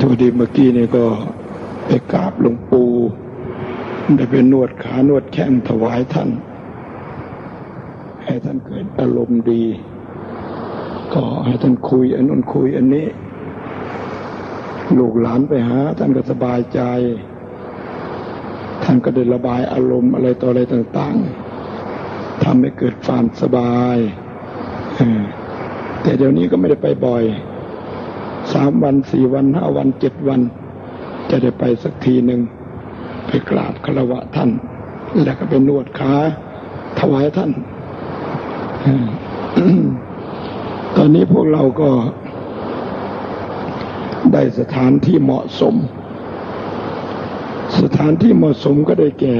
ทุดีเมื่อกี้นี่ก็ไปกราบหลวงปู่ได้ไปนวดขานวดแข้งถวายท่าน ให้ท่านเกิดอารมณ์ดี ก็ให้ท่านคุยอันนู้นคุยอันนี้ ลูกหลานไปหา ท่านก็สบายใจ ท่านก็ได้ระบายอารมณ์อะไรต่ออะไรต่างๆทำให้เกิดความสบายแต่เดี๋ยวนี้ก็ไม่ได้ไปบ่อย สามวันสี่วันห้าวันเจ็ดวัน จะได้ไปสักทีหนึ่งไปกราบคารวะท่าน แล้วก็ไปนวดขาถวายท่าน ตอนนี้พวกเราก็ได้สถานที่เหมาะสม สถานที่เหมาะสมก็ได้แก่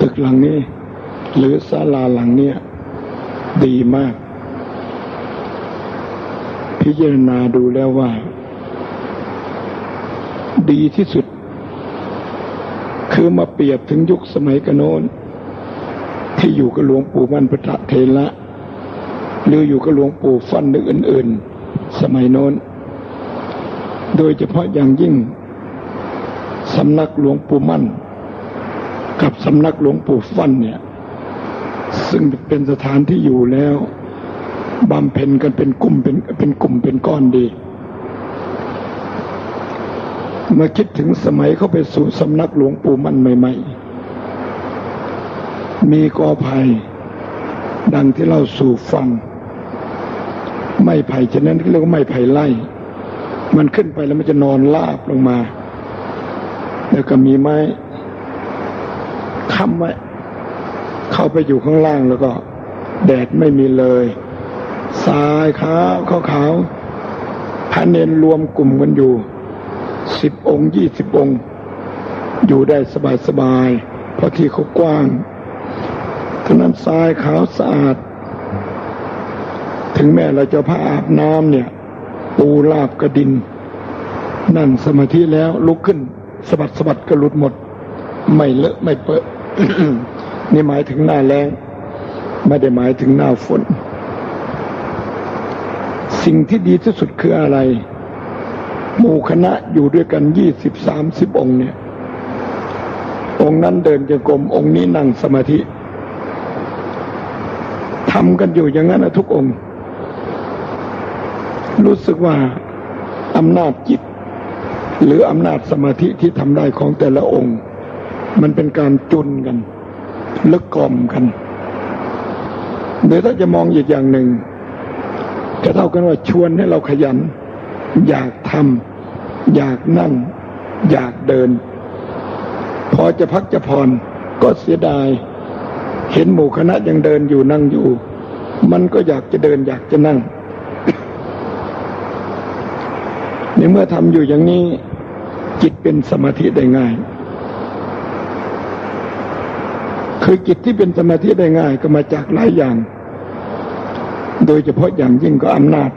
ตึกหลังนี้ หรือศาลาหลังเนี้ยดีมาก พิจารณาดูแล้วว่า ดีที่สุด คือมาเปรียบถึงยุคสมัยกโน้น ที่อยู่กับหลวงปู่มันพระเทระหรืออยู่กับหลวงปู่ฟันหรืออื่น ๆ สมัยโน้น โดยเฉพาะอย่างยิ่งสำนักหลวงปู่มั่น กับสำนักหลวงปู่ฟันเนี่ย ซึ่งเป็นสถานที่อยู่แล้ว บำเพ็ญกันเป็นกลุ่มเป็นเป็นกลุ่มเป็นก้อนดี มาคิดถึงสมัยเข้าไปสู่สำนักหลวงปู่มั่นใหม่ ๆ มีกอไผ่ดังที่เราสู่ฟัง ไม่ไผ่ฉะนั้นเรียกว่าไม่ไผ่ไล่ มันขึ้นไปแล้วมันจะนอนลาบลงมา แล้วก็มีไม้ค้ำไว้เข้าไปอยู่ข้างล่างแล้วก็ แดดไม่มีเลย ทรายขาวขาวขาวพระเนนรวมกลุ่มกันอยู่สิบองค์ยี่สิบองค์ อยู่ได้สบายสบายๆเพราะที่เขากว้างฉะนั้นทรายขาวสะอาด ถึงแม้เราจะพาอาบน้ำเนี่ย ปูลาบกระดิน นั่งสมาธิแล้วลุกขึ้นสะบัดสะบัดกระลุดหมด ไม่เลอะไม่เปอะนี่หมายถึงหน้าแรงไม่ได้หมายถึงหน้าฝน สิ่งที่ดีที่สุดคืออะไร หมู่คณะอยู่ด้วยกันยี่สิบสามสิบองค์เนี่ย องค์นั้นเดินจงกรมองค์นี้นั่งสมาธิทำกันอยู่อย่างนั้นนะทุกองค์ รู้สึกว่าอำนาจจิต หรืออำนาจสมาธิที่ทำได้ของแต่ละองค์ มันเป็นการจุนกันและกล่อมกันหรือถ้าจะมองอีกอย่างหนึ่ง จะเท่ากันว่าชวนให้เราขยัน อยากทำอยากนั่ง อยากเดิน พอจะพักจะผ่อนก็เสียดาย เห็นหมู่คณะยังเดินอยู่นั่งอยู่ มันก็อยากจะเดินอยากจะนั่งในเมื่อทำอยู่อย่างนี้ จิตเป็นสมาธิได้ง่าย คือจิตที่เป็นสมาธิได้ง่ายก็มาจากหลายอย่าง โดยเฉพาะอย่างยิ่งก็อำนาจ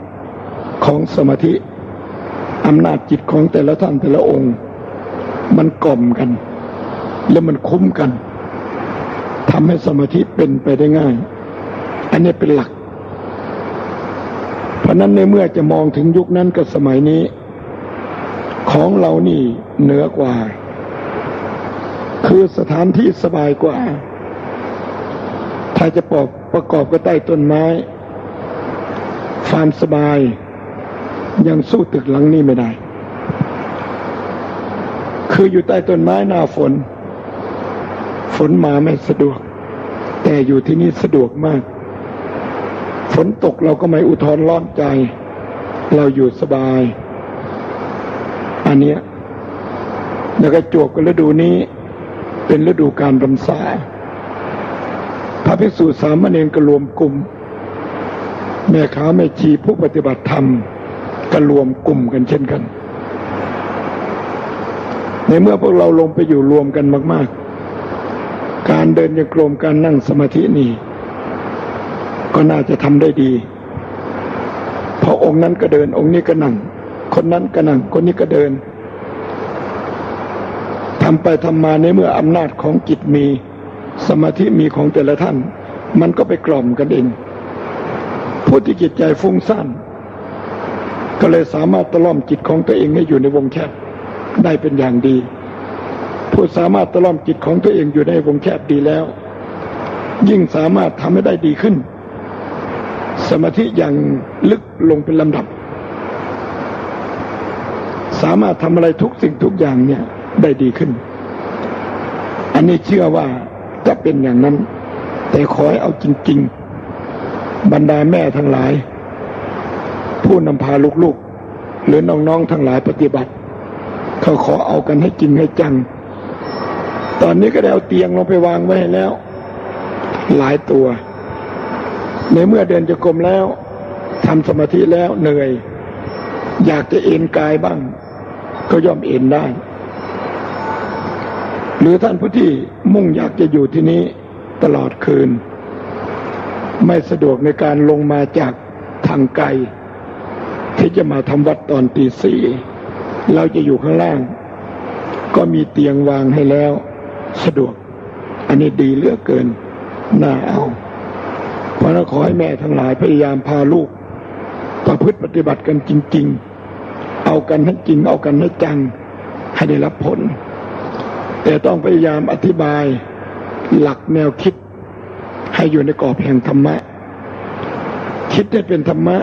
ของสมาธิอำนาจจิตของแต่ละท่านแต่ละองค์ มันกล่อมกัน แล้วมันคุ้มกันทำให้สมาธิเป็นไปได้ง่าย อันนี้เป็นหลัก เพราะนั้นในเมื่อจะมองถึงยุคนั้นกับสมัยนี้ ของเรานี่เหนือกว่า คือสถานที่สบายกว่า ถ้าจะปอบประกอบกับใต้ต้นไม้ ความสบาย ยังสู้ตึกหลังนี้ไม่ได้ คืออยู่ใต้ต้นไม้หน้าฝน ฝนมาไม่สะดวก แต่อยู่ที่นี่สะดวกมาก ฝนตกเราก็ไม่อุทธรร้อนใจ เราอยู่สบาย อันเนี้ยแล้วก็จวบกับฤดูนี้เป็นฤดูการรำษาพระภิกษุสามเณรก็รวมกลุ่ม แม่ค้าแม่ชีผู้ปฏิบัติธรรมก็รวมกลุ่มกันเช่นกัน ในเมื่อพวกเราลงไปอยู่รวมกันมาก ๆ การเดินยังกลมการนั่งสมาธินี่ ก็น่าจะทำได้ดี เพราะองค์นั้นก็เดิน องค์นี้ก็นั่ง คนนั้นก็นั่ง คนนี้ก็เดินทำไปทำมาในเมื่ออำนาจของจิตมี สมาธิมีของแต่ละท่าน มันก็ไปกล่อมกันเอง ผู้ที่จิตใจฟุ้งซ่านก็เลยสามารถตะล่อมจิตของตัวเองให้อยู่ในวงแคบได้เป็นอย่างดี ผู้สามารถตะล่อมจิตของตัวเองอยู่ในวงแคบดีแล้ว ยิ่งสามารถทำให้ได้ดีขึ้น สมาธิอย่างลึกลงเป็นลำดับ สามารถทำอะไรทุกสิ่งทุกอย่างเนี่ยได้ดีขึ้น อันนี้เชื่อว่าจะเป็นอย่างนั้น แต่ขอให้เอาจริง ๆ บรรดาแม่ทั้งหลาย ผู้นำพาลูกๆ หรือน้องๆทั้งหลายปฏิบัติ เขาขอเอากันให้จริงให้จัง ตอนนี้ก็ได้เอาเตียงลงไปวางไว้ให้แล้ว หลายตัว ในเมื่อเดินจะกรมแล้วทำสมาธิแล้วเหนื่อย อยากจะเอนกายบ้าง ก็ย่อมเอนได้ หรือท่านผู้ที่มุ่งอยากจะอยู่ที่นี้ตลอดคืน ไม่สะดวกในการลงมาจากทางไกล ที่จะมาทำวัดตอนตีสี่เราจะอยู่ข้างล่าง ก็มีเตียงวางให้แล้วสะดวก อันนี้ดีเหลือเกินน่าเอาเพราะนั้นขอให้แม่ทั้งหลายพยายามพาลูกประพฤติปฏิบัติกันจริง ๆ เอากันให้จริง เอากันให้จัง ให้ได้รับผล แต่ต้องพยายามอธิบายหลักแนวคิด ให้อยู่ในกรอบแห่งธรรมะ คิดให้เป็นธรรมะ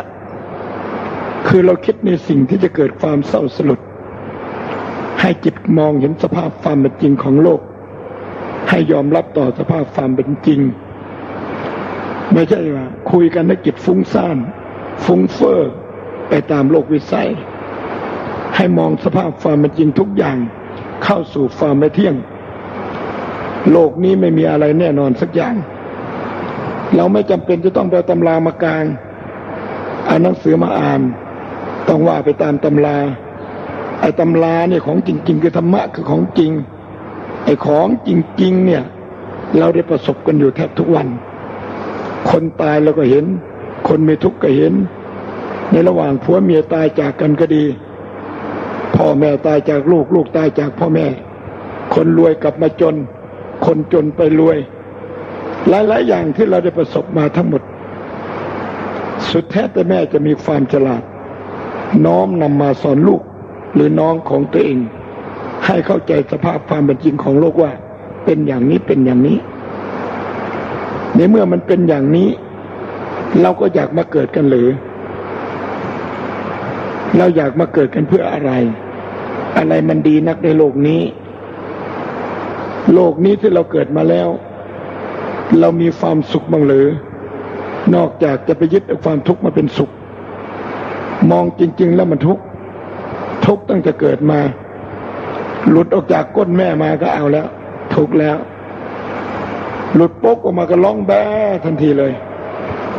คือเราคิดในสิ่งที่จะเกิดความเศร้าสลดให้จิตมองเห็นสภาพความเป็นจริงของโลก ให้ยอมรับต่อสภาพความเป็นจริง ไม่ใช่ว่าคุยกันให้จิตฟุ้งซ่านฟุ้งเฟ้อไปตามโลกวิสัย ให้มองสภาพความเป็นจริงทุกอย่างเข้าสู่ความไม่เที่ยง โลกนี้ไม่มีอะไรแน่นอนสักอย่าง เราไม่จำเป็นจะต้องไปเอาตำรามากลางอ่านหนังสือมาอ่าน ต้องว่าไปตามตำรา ไอ้ตำราเนี่ยของจริงๆคือธรรมะคือของจริง ไอ้ของจริง ๆ เนี่ย เราได้ประสบกันอยู่แทบทุกวัน คนตายเราก็เห็น คนมีทุกข์ก็เห็น ในระหว่างผัวเมียตายจากกันก็ดี พ่อแม่ตายจากลูกลูกตายจากพ่อแม่ คนรวยกลับมาจน คนจนไปรวย หลาย ๆ อย่างที่เราได้ประสบมาทั้งหมด สุดแท้แต่แม่จะมีความฉลาด น้อมนำมาสอนลูกหรือน้องของตัวเอง ให้เข้าใจสภาพความเป็นจริงของโลกว่า เป็นอย่างนี้เป็นอย่างนี้ ในเมื่อมันเป็นอย่างนี้ เราก็อยากมาเกิดกันหรือ เราอยากมาเกิดกันเพื่ออะไร อะไรมันดีนักในโลกนี้ โลกนี้ที่เราเกิดมาแล้ว เรามีความสุขบ้างหรือ นอกจากจะไปยึดความทุกข์มาเป็นสุข มองจริง ๆ แล้วมันทุกข์ทุกข์ตั้งแต่เกิดมา หลุดออกจากก้นแม่มาก็เอาแล้ว ทุกข์แล้ว หลุดปกออกมาก็ร้องแบ้ทันทีเลย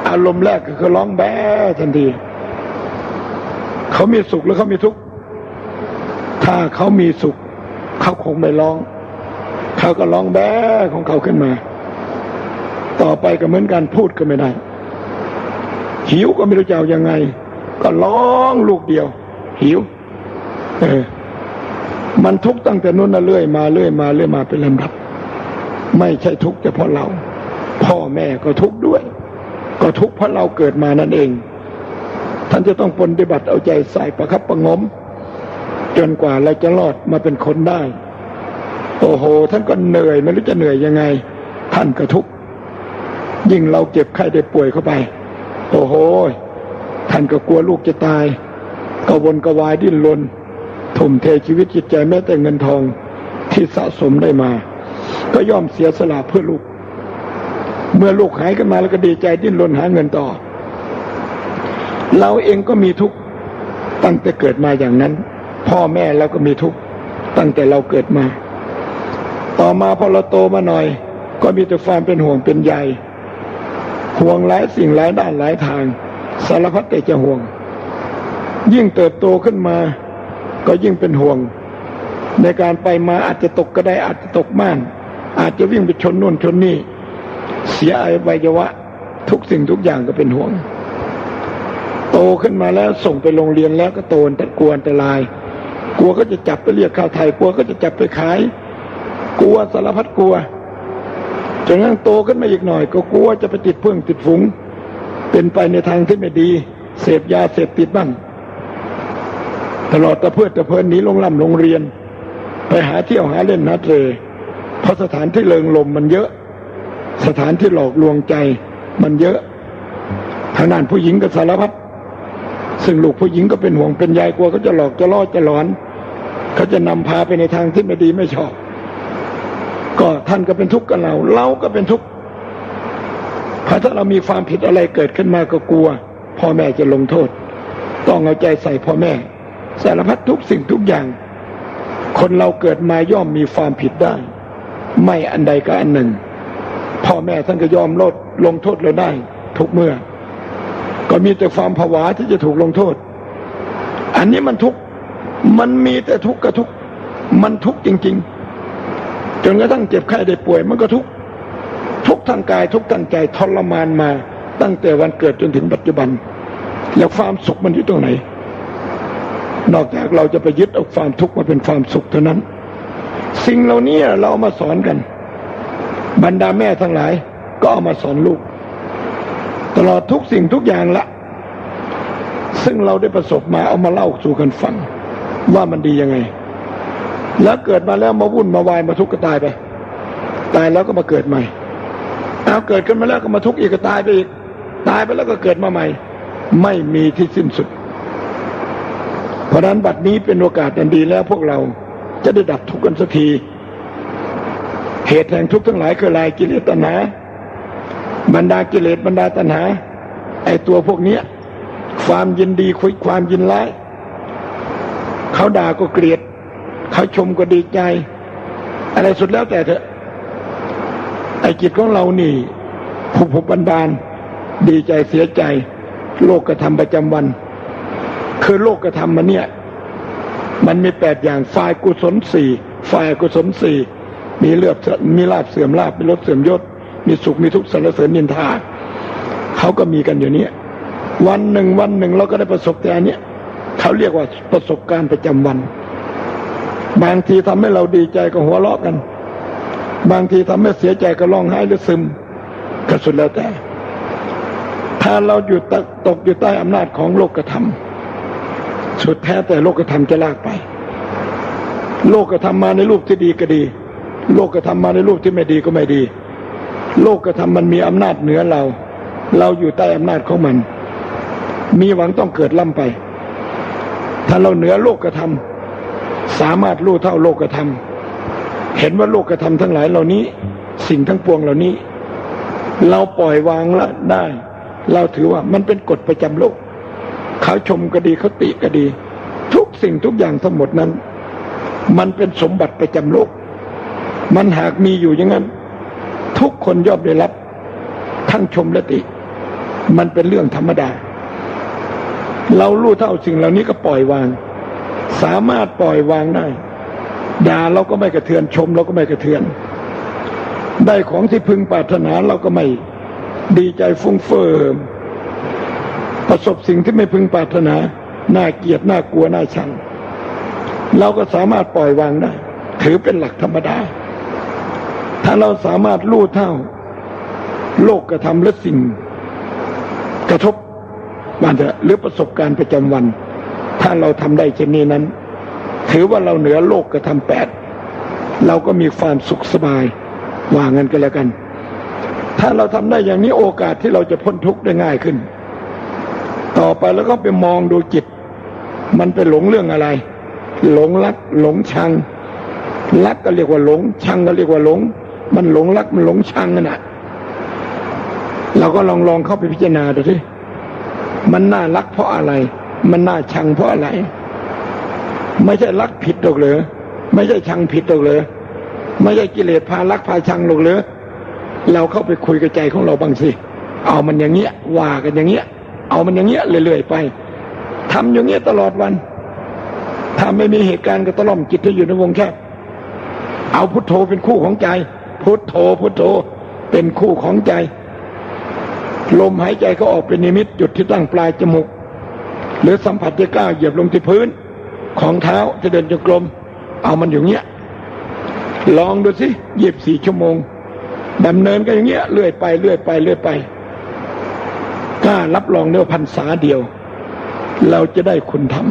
อารมณ์แรกก็คือร้องแบ้ทันที เขามีสุขหรือเขามีทุกข์ถ้าเขามีสุข เขาคงไม่ร้อง เขาก็ร้องแบ้ของเขาขึ้นมา ต่อไปก็เหมือนกันพูดก็ไม่ได้ หิวก็ไม่รู้จะเอายังไง ก็ร้องลูกเดียว หิว เออ มันทุกข์ตั้งแต่นู้นน่ะเรื่อยมาเรื่อยมาเรื่อยมาเป็นลำดับ ไม่ใช่ทุกข์เฉพาะเรา พ่อแม่ก็ทุกข์ด้วย ก็ทุกข์เพราะเราเกิดมานั่นเอง ท่านจะต้องปฏิบัติเอาใจใส่ประคับประงม จนกว่าเราจะรอดมาเป็นคนได้ โอ้โห ท่านก็เหนื่อยไม่รู้จะเหนื่อยยังไง ท่านก็ทุกข์ ยิ่งเราเจ็บไข้ได้ป่วยเข้าไป โอ้โห ท่านก็กลัวลูกจะตายกวนกวายดิ้นรนทุ่มเทชีวิตจิตใจแม้แต่เงินทองที่สะสมได้มา ก็ยอมเสียสละเพื่อลูก เมื่อลูกหายกันมาแล้วก็ดีใจดิ้นรนหาเงินต่อ เราเองก็มีทุกข์ตั้งแต่เกิดมาอย่างนั้น พ่อแม่เราก็มีทุกข์ตั้งแต่เราเกิดมา ต่อมาพอเราโตมาหน่อย ก็มีแต่ความเป็นห่วงเป็นใย ห่วงหลายสิ่งหลายด้านหลายทาง สารพัดแต่จะห่วง ยิ่งเติบโตขึ้นมา ก็ยิ่งเป็นห่วง ในการไปมาอาจจะตกกระได้อาจจะตกม่าน อาจจะวิ่งไปชนนู่นชนนี่ เสียอวัยวะ ทุกสิ่งทุกอย่างก็เป็นห่วง โตขึ้นมาแล้วส่งไปโรงเรียนแล้วก็โตนแต่กลัวอันตราย กลัวก็จะจับไปเรียกข้าวไทยกลัวก็จะจับไปขาย กลัวสารพัดกลัว จนกระทั่งโตขึ้นมาอีกหน่อย ก็กลัวจะไปติดเพื่องติดฝูง เป็นไปในทางที่ไม่ดี เสพยาเสพติดบ้างตลอดตะเพื่อตะเพลินหนีลงล่ำโรงเรียน ไปหาเที่ยวหาเล่นหาเตรเพราะสถานที่เลิงลมมันเยอะ สถานที่หลอกลวงใจมันเยอะทางด้านผู้หญิงก็สารพัดซึ่งลูกผู้หญิงก็เป็นห่วงเป็นใยกลัวเขาจะหลอกจะล่อจะหลอน เขาจะนำพาไปในทางที่ไม่ดีไม่ชอบ ก็ท่านก็เป็นทุกข์กับเรา เราก็เป็นทุกข์พระถ้าเรามีความผิดอะไรเกิดขึ้นมาก็กลัว พ่อแม่จะลงโทษ ต้องเอาใจใส่พ่อแม่ สารพัดทุกสิ่งทุกอย่าง คนเราเกิดมาย่อมมีความผิดได้ ไม่อันใดก็อันหนึ่ง พ่อแม่ท่านก็ยอมลดลงโทษเราได้ ทุกเมื่อ ก็มีแต่ความผวาที่จะถูกลงโทษ อันนี้มันทุกข์มันมีแต่ทุกข์กับทุกข์มันทุกข์จริง ๆ จนกระทั่งเจ็บไข้ได้ป่วย มันก็ทุกทุกทางกายทุกทางใจทรมานมา ตั้งแต่วันเกิดจนถึงปัจจุบัน แล้วความสุขมันอยู่ตรงไหน นอกจากเราจะไปยึดเอาความทุกข์มาเป็นความสุขเท่านั้น สิ่งเหล่านี้เราเอามาสอนกัน บรรดาแม่ทั้งหลาย ก็เอามาสอนลูก ตลอดทุกสิ่งทุกอย่างละ ซึ่งเราได้ประสบมาเอามาเล่าสู่กันฟัง ว่ามันดียังไง แล้วเกิดมาแล้วมาวุ่นมาวายมาทุกข์ก็ตายไป ตายแล้วก็มาเกิดใหม่เอาเกิดขึ้นมาแล้วก็มาทุกข์อีกก็ตายไปอีก ตายไปแล้วก็เกิดมาใหม่ ไม่มีที่สิ้นสุด เพราะนั้นบัดนี้เป็นโอกาสอันดีแล้วพวกเราจะได้ดับทุกข์กันสักที เหตุแห่งทุกข์ทั้งหลายคือลายกิเลสตัณหา บรรดากิเลสบรรดาตัณหา ไอตัวพวกเนี้ย ความยินดีคุยความยินร้ายเขาด่าก็เกลียด เขาชมก็ดีใจ อะไรสุดแล้วแต่เถอะ ไอจิตของเรานี่ผุผุบันบานดีใจเสียใจ โลกกระทำประจำวัน คือโลกกระทำมันเนี่ย มันมีแปดอย่างฝ่ายกุศลสี่ฝ่ายกุศลสี่มีเลือดมีลาบเสื่อมลาบมีรสเสื่อมยศ มีสุขมีทุกข์สรรเสริญนินทาเขาก็มีกันอยู่เนี้ยวันหนึ่งวันหนึ่งเราก็ได้ประสบแต่อันเนี้ยเขาเรียกว่าประสบการณ์ประจำวัน บางทีทำให้เราดีใจก็หัวเราะกัน บางทีทำให้เสียใจก็ร้องไห้หรือซึมก็สุดแล้วแต่ ถ้าเราอยู่ตตกอยู่ใต้อำนาจของโลกธรรมสุดแท้แต่โลกธรรมจะลากไป โลกธรรมมาในรูปที่ดีก็ดี โลกธรรมมาในรูปที่ไม่ดีก็ไม่ดี โลกธรรมมันมีอำนาจเหนือเรา เราอยู่ใต้อำนาจของมัน มีหวังต้องเกิดล่ำไป ถ้าเราเหนือโลกธรรม สามารถรู้เท่าโลกธรรม เห็นว่าโลกธรรมทั้งหลายเหล่านี้ สิ่งทั้งปวงเหล่านี้ เราปล่อยวางละได้ เราถือว่ามันเป็นกฎประจำโลก เขาชมก็ดีเขาติก็ดี ทุกสิ่งทุกอย่างทั้งหมดนั้น มันเป็นสมบัติประจำโลก มันหากมีอยู่อย่างนั้น ทุกคนย่อมได้รับ ทั้งชมและติ มันเป็นเรื่องธรรมดา เรารู้เท่าสิ่งเหล่านี้ก็ปล่อยวาง สามารถปล่อยวางได้ด่าเราก็ไม่กระเทือนชมเราก็ไม่กระเทือน ได้ของที่พึงปรารถนาเราก็ไม่ดีใจฟุ้งเฟิมประสบสิ่งที่ไม่พึงปรารถนาน่าเกลียดน่ากลัวน่าชัง เราก็สามารถปล่อยวางได้ ถือเป็นหลักธรรมดา ถ้าเราสามารถรู้เท่า โลกกระทำและสิ่ง กระทบมันจะหรือประสบการณ์ประจำวัน ถ้าเราทำได้เช่นนี้นั้น ถือว่าเราเหนือโลกกระทำแปดเราก็มีความสุขสบายว่างันก็แล้วกัน ถ้าเราทำได้อย่างนี้โอกาสที่เราจะพ้นทุกข์ได้ง่ายขึ้น ต่อไปแล้วก็ไปมองดูจิต มันไปหลงเรื่องอะไร หลงรักหลงชังรักก็เรียกว่าหลง ชังก็เรียกว่าหลง มันหลงรักมันหลงชังน่ะเราก็ลองลองเข้าไปพิจารณาดูสิมันน่ารักเพราะอะไร มันน่าชังเพราะอะไร ไม่ใช่รักผิดหรอกเหรอไม่ใช่ชังผิดหรอกเหรอไม่ใช่กิเลสพารักพาชังหรอกเหรอเราเข้าไปคุยกับใจของเราบ้างสิเอามันอย่างเงี้ยว่ากันอย่างเงี้ย เอามันอย่างเงี้ยเรื่อยๆไปทำอย่างเงี้ยตลอดวันถ้าไม่มีเหตุการณ์ก็ตล่อมจิตให้อยู่ในวงแคบเอาพุทโธเป็นคู่ของใจ พุทโธพุทโธเป็นคู่ของใจ ลมหายใจเขาออกเป็นนิมิตจุดที่ตั้งปลายจมูก หรือสัมผัสที่ก้าวเหยียบลงที่พื้น ของเท้าจะเดินจงกรม เอามันอย่างเงี้ย ลองดูสิหยีบสี่ชั่วโมงดำเนินกันอย่างเงี้ยเรื่อยไปเรื่อยไปเรื่อยไปกล้ารับรองเนื้อพันษาเดียว เราจะได้คุณธรรม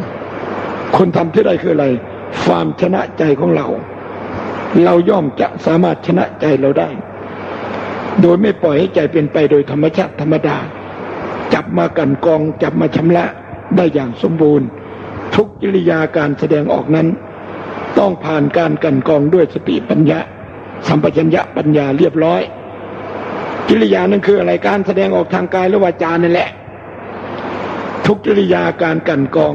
คนทำที่ได้คืออะไร ความชนะใจของเรา เราย่อมจะสามารถชนะใจเราได้ โดยไม่ปล่อยให้ใจเป็นไปโดยธรรมชาติธรรมดา จับมากันกองจับมาชำระ ได้อย่างสมบูรณ์ ทุกกิริยาการแสดงออกนั้น ต้องผ่านการกันกองด้วยสติปัญญา สัมปชัญญะปัญญาเรียบร้อย กิริยานั้นคืออะไรการแสดงออกทางกายหรือวาจานั่นแหละ ทุกกิริยาการกันกอง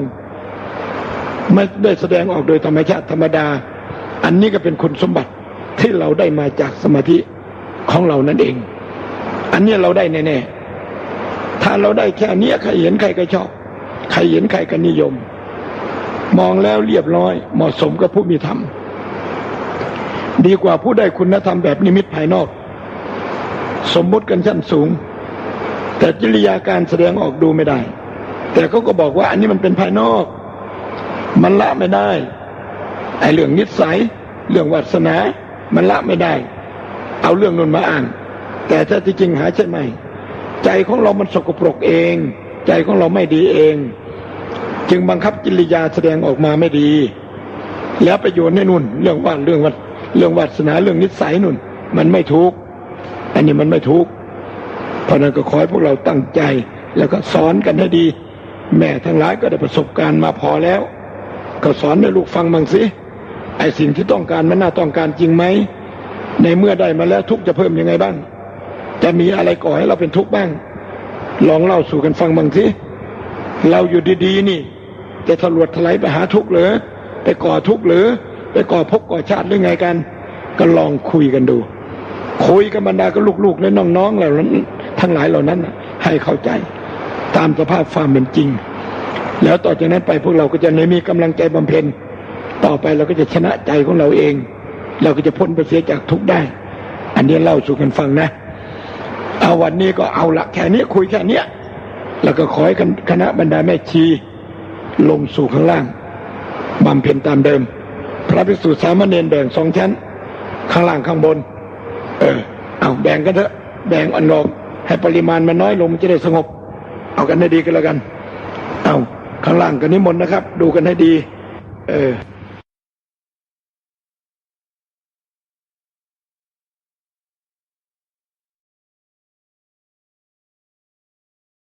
ไม่ได้แสดงออกโดยธรรมชาติธรรมดา อันนี้ก็เป็นคุณสมบัติที่เราได้มาจากสมาธิของเรานั่นเอง อันนี้เราได้แน่ๆ ถ้าเราได้แค่นี้ใครเห็นใครก็ชอบ ใครเห็นใครก็นิยม มองแล้วเรียบร้อย เหมาะสมกับผู้มีธรรม ดีกว่าผู้ได้คุณธรรมแบบนิมิตภายนอก สมมุติกันชั้นสูง แต่กิริยาการแสดงออกดูไม่ได้ แต่เขาก็บอกว่าอันนี้มันเป็นภายนอก มันละไม่ได้ไอ้เรื่องนิสัย เรื่องวาสนา มันละไม่ได้ เอาเรื่องนนมาอ่านแต่ถ้าที่จริงหาใช่ไหม ใจของเรามันสกปรกเอง ใจของเราไม่ดีเอง จึงบังคับกิริยาแสดงออกมาไม่ดี แล้วปโยนให้นุ่น เรื่องว่าเรื่องวัดเรื่องวาสนาเรื่องนิสัยนุ่น มันไม่ถูกอันนี้มันไม่ถูกเพราะนั้นก็ขอให้พวกเราตั้งใจ แล้วก็สอนกันให้ดี แม่ทั้งหลายก็ได้ประสบการณ์มาพอแล้ว ก็สอนให้ลูกฟังบ้างสิไอสิ่งที่ต้องการมันน่าต้องการจริงไหมในเมื่อได้มาแล้วทุกจะเพิ่มยังไงบ้าง จะมีอะไรก่อให้เราเป็นทุกข์บ้าง ลองเล่าสู่กันฟังบ้างสิเราอยู่ดีๆนี่ จะทะลวดทลายไปหาทุกข์หรือไปก่อทุกข์หรือ ไปก่อภพก่อชาติหรือไงกัน ก็ลองคุยกันดู คุยกับบรรดาก็ลูกๆและน้องๆเหล่านั้นทั้งหลายเหล่านั้น ให้เข้าใจ ตามสภาพความเป็นจริง แล้วต่อจากนั้นไปพวกเราก็จะในมีกำลังใจบำเพ็ญ ต่อไปเราก็จะชนะใจของเราเอง เราก็จะพ้นไปเสียจากทุกข์ได้ อันนี้เล่าสู่กันฟังนะเอาวันนี้ก็เอาละแค่นี้คุยแค่นี้แล้วก็ขอให้คณะบรรดาแม่ชี ลงสู่ข้างล่างบำเพ็ญตามเดิม พระภิกษุสามเณรแบ่งสองชั้น ข้างล่างข้างบน เออ เอาแบ่งกันเถอะ แบ่งอันออกให้ปริมาณมันน้อยลงมันจะได้สงบ เอากันให้ดีกันแล้วกัน เอาข้างล่างกันนิมนต์นะครับ ดูกันให้ดี เออ